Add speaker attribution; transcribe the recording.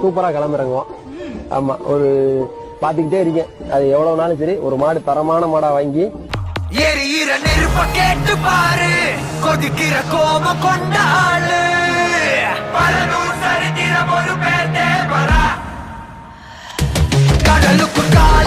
Speaker 1: சூப்பராக கிளம்புறங்குவோம் ஆமா ஒரு பாத்துக்கிட்டே இருக்கேன். அது எவ்வளவு நாளும் சரி ஒரு மாடு தரமான மாடா வாங்கி.
Speaker 2: எரியிற நெருப்ப கேட்டு பாரு. கொதிக்கிற கோபம் கொண்டாளு பலனூர் சரித்திரம் ஒரு பேர் தேவரா. கடலுக்கு கால்